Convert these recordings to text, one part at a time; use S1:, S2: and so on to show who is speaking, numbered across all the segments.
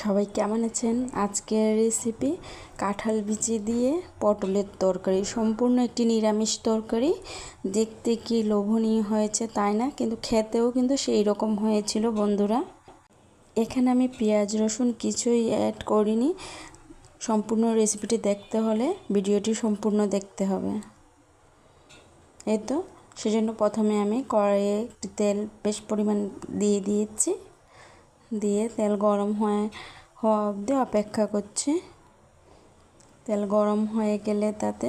S1: সবাই কেমন আছেন? আজকের রেসিপি কাঁঠাল বিচি দিয়ে পটলের তরকারি। সম্পূর্ণ একটি নিরামিষ তরকারি। দেখতে কি লোভনীয় হয়েছে তাই না? কিন্তু খেতেও কিন্তু সেই রকম হয়েছিল বন্ধুরা। এখানে আমি পেঁয়াজ, রসুন কিছুই অ্যাড করিনি। সম্পূর্ণ রেসিপিটি দেখতে হলে ভিডিওটি সম্পূর্ণ দেখতে হবে। এই তো, সেজন্য প্রথমে আমি কড়াইয়ে তেল বেশ পরিমাণ দিয়ে দিয়েছি। দিয়ে তেল গরম হয়ে হওয়া অবধি অপেক্ষা করছি। তেল গরম হয়ে গেলে তাতে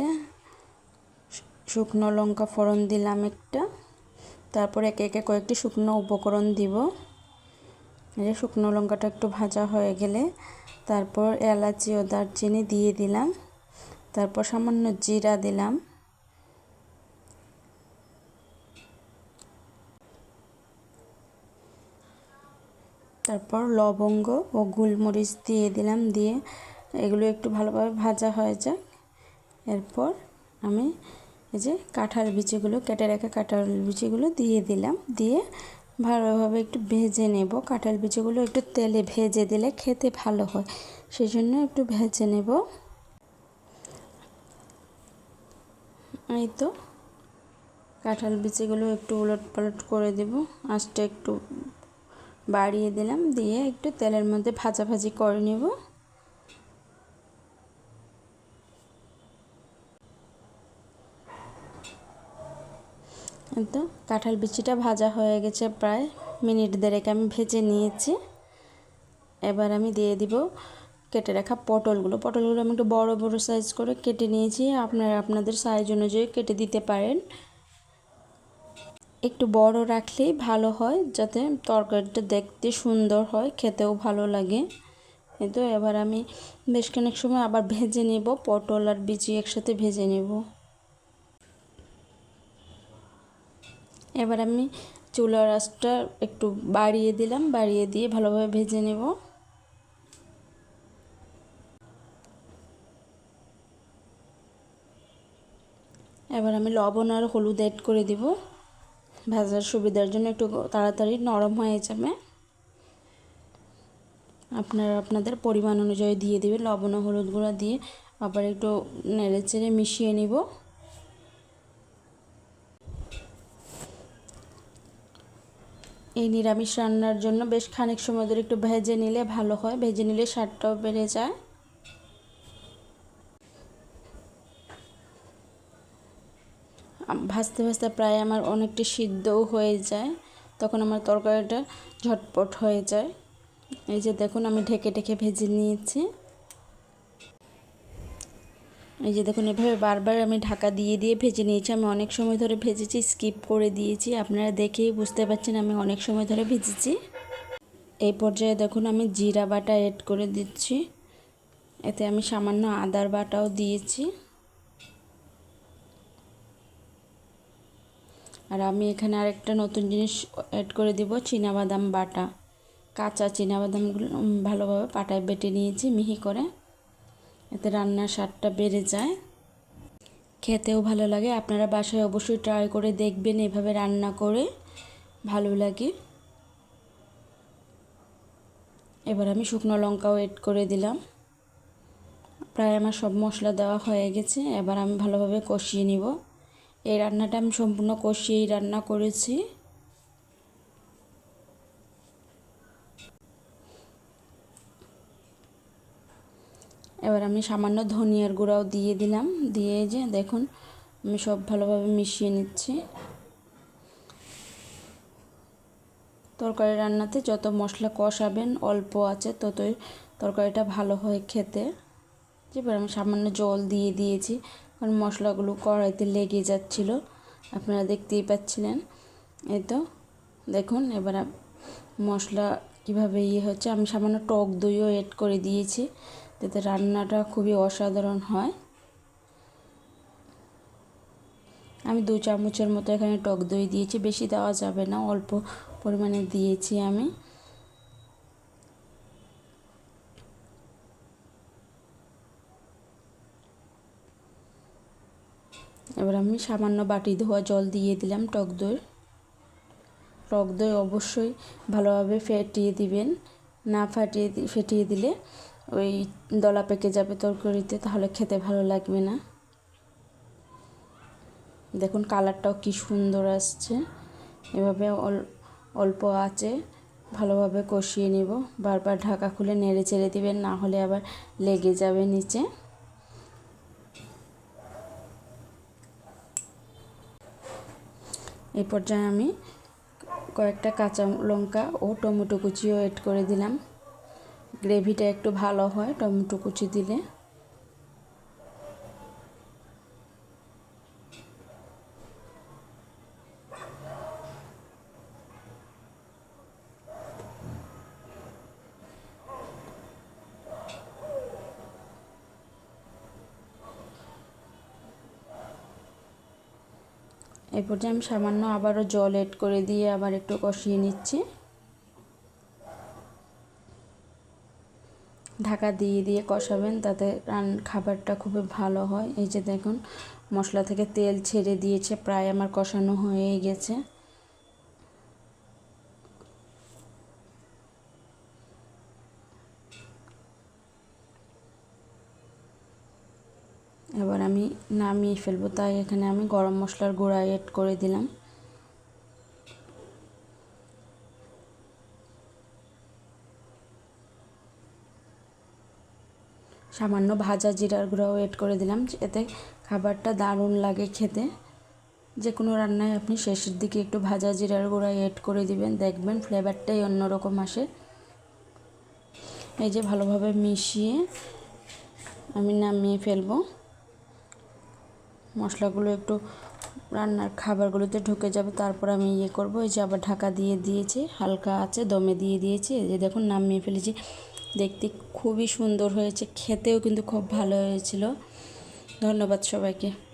S1: শুকনো লঙ্কা ফোড়ন দিলাম একটা। তারপর একে একে কয়েকটি শুকনো উপকরণ দিব। এই শুকনো লঙ্কাটা একটু ভাজা হয়ে গেলে তারপর এলাচি ও দারচিনি দিয়ে দিলাম। তারপর সামান্য জিরা দিলাম। তারপর লবঙ্গ ও গোলমরিচ দিয়ে দিলাম, দিয়ে এগুলো একটু ভালোভাবে ভাজা হয়ে যাক। এরপর আমি এই যে কাঁঠাল বিচিগুলো, কেটে রাখা কাঁঠাল বিচিগুলো দিয়ে দিলাম। দিয়ে ভালোভাবে একটু ভেজে নেব। কাঁঠাল বিচিগুলো একটু তেলে ভেজে দিলে খেতে ভালো হয় সেই জন্য একটু ভেজে নেব। এই তো কাঁঠাল বিচিগুলো একটু উলট পালট করে দেব। আঁচটা একটু বাড়িয়ে দিলাম, দিয়ে একটু তেলের মধ্যে ভাজাভাজি করে নেব। তো, কাঁঠাল বিচিটা ভাজা হয়ে গেছে প্রায় মিনিট দেড়েক আমি ভেজে নিয়েছি। এবার আমি দিয়ে দিব কেটে রাখা পটলগুলো। পটলগুলো আমি একটু বড় বড় সাইজ করে কেটে নিয়েছি। আপনারা, আপনাদের সাইজ অনুযায়ী কেটে দিতে পারেন। একটু বড় রাখলেই ভালো হয়, যাতে তরকারিটা দেখতে সুন্দর হয়, খেতেও ভালো লাগে। কিন্তু এবার আমি বেশ খানিক সময় আবার ভেজে নেব, পটল আর বিচি একসাথে ভেজে নেব। এবার আমি চুলার আঁচটা একটু বাড়িয়ে দিলাম, বাড়িয়ে দিয়ে ভালোভাবে ভেজে নেব। এবার আমি লবণ আর হলুদ অ্যাড করে দিব। ভাজার সুবিধার জন্য একটু তাড়াতাড়ি নরম হয়ে যাবে। আপনারা আপনাদের পরিমাণ অনুযায়ী দিয়ে দেবেন। লবণ ও হলুদ গুঁড়া দিয়ে আবার একটু নেড়ে চেড়ে মিশিয়ে নিব। এই নিরামিষ রান্নার জন্য বেশ খানিক সময় ধরে একটু ভেজে নিলে ভালো হয়। ভেজে নিলে স্বাদটাও বেড়ে যায়। ভাজতে ভাজতে প্রায় আমার অনেকটি সিদ্ধও হয়ে যায়। তখন আমার তরকারিটা ঝটপট হয়ে যায়। এই যে দেখুন, আমি ঢেকে ঢেকে ভেজে নিয়েছি। এই যে দেখুন, এভাবে বারবার আমি ঢাকা দিয়ে দিয়ে ভেজে নিয়েছি। আমি অনেক সময় ধরে ভেজেছি, স্কিপ করে দিয়েছি। আপনারা দেখেই বুঝতে পারছেন, আমি অনেক সময় ধরে ভেজেছি। এই পর্যায়ে দেখুন, আমি জিরা বাটা এড করে দিচ্ছি। এতে আমি সামান্য আদার বাটাও দিয়েছি। আর আমি এখানে আরেকটা নতুন জিনিস অ্যাড করে দিব বাদাম বাটা। কাঁচা বাদামগুলো ভালোভাবে পাটায় বেটে নিয়েছি মিহি করে। এতে রান্নার স্বাদটা বেড়ে যায়। খেতেও ভালো লাগে। আপনারা বাসায় অবশ্যই ট্রাই করে দেখবেন এভাবে রান্না করে। ভালো লাগে। এবার আমি শুকনো লঙ্কাও এড করে দিলাম। প্রায় আমার সব মশলা দেওয়া হয়ে গেছে। এবার আমি ভালোভাবে কষিয়ে নিব। এই রান্নাটা আমি সম্পূর্ণ কষিয়েই রান্না করেছি। এবার আমি সামান্য ধনিয়ার গুঁড়াও দিয়ে দিলাম। দিয়ে যে দেখুন, আমি সব ভালোভাবে মিশিয়ে নিচ্ছি। তরকারি রান্নাতে যত মশলা কষাবেন, অল্প আছে, ততই তরকারিটা ভালো হয় খেতে। এবার আমি সামান্য জল দিয়ে দিয়েছি। কারণ মশলাগুলো কড়াইতে লেগে যাচ্ছিল। আপনারা দেখতেই পাচ্ছিলেন। এই তো, দেখুন, এবার মশলা কীভাবে ইয়ে হচ্ছে। আমি সামান্য টক দইও এড করে দিয়েছি, যাতে রান্নাটা খুবই অসাধারণ হয়। আমি দু চামচের মতো এখানে টক দই দিয়েছি। বেশি দেওয়া যাবে না, অল্প পরিমাণে দিয়েছি আমি। এবার আমি সামান্য বাটি ধোয়া জল দিয়ে দিলাম, টক দই। টক দই অবশ্যই ভালোভাবে ফেটিয়ে দিবেন। না ফাটিয়ে ফেটিয়ে দিলে ওই দলা পেকে যাবে তরকারিতে, তাহলে খেতে ভালো লাগবে না। দেখুন কালারটাও কি সুন্দর আসছে। এভাবে অল- অল্প আছে ভালোভাবে কষিয়ে নিব। বারবার ঢাকা খুলে নেড়ে চেড়ে দিবেন, না হলে আবার লেগে যাবে নিচে। এই পর্যায়ে আমি কয়েকটা কাঁচা লঙ্কা ও টমেটো কুচিও এড করে দিলাম। গ্রেভিটা একটু ভালো হয়, টমেটো কুচি দিলে। এই যে আমি সামান্য আবারও জল এড করে দিয়ে আবার একটু কষিয়ে নিচ্ছি। ঢাকা দিয়ে দিয়ে কষাবেন, তাতে রান খাবারটা খুবই ভালো হয়। এই যে দেখুন, মশলা থেকে তেল ছেড়ে দিয়েছে, প্রায় আমার কষানো হয়ে গেছে। এবার আমি নামিয়ে ফেলব, তাই এখানে আমি গরম মশলার গুঁড়া এড করে দিলাম। সামান্য ভাজা জিরার গুঁড়াও এড করে দিলাম, এতে খাবারটা দারুণ লাগে খেতে। যে কোনো রান্নায় আপনি শেষের দিকে একটু ভাজা জিরার গুঁড়া এড করে দিবেন, দেখবেন ফ্লেভারটাই অন্যরকম আসে। এই যে ভালোভাবে মিশিয়ে আমি নামিয়ে ফেলব। মশলাগুলো একটু রান্নার খাবারগুলোতে ঢুকে যাবে, তারপর আমি ইয়ে করব। এই যে আবার ঢাকা দিয়ে দিয়েছি, হালকা আছে, দমে দিয়ে দিয়েছি। এই যে দেখুন, নামিয়ে ফেলেছি। দেখতে খুবই সুন্দর হয়েছে, খেতেও কিন্তু খুব ভালো হয়েছিল। ধন্যবাদ সবাইকে।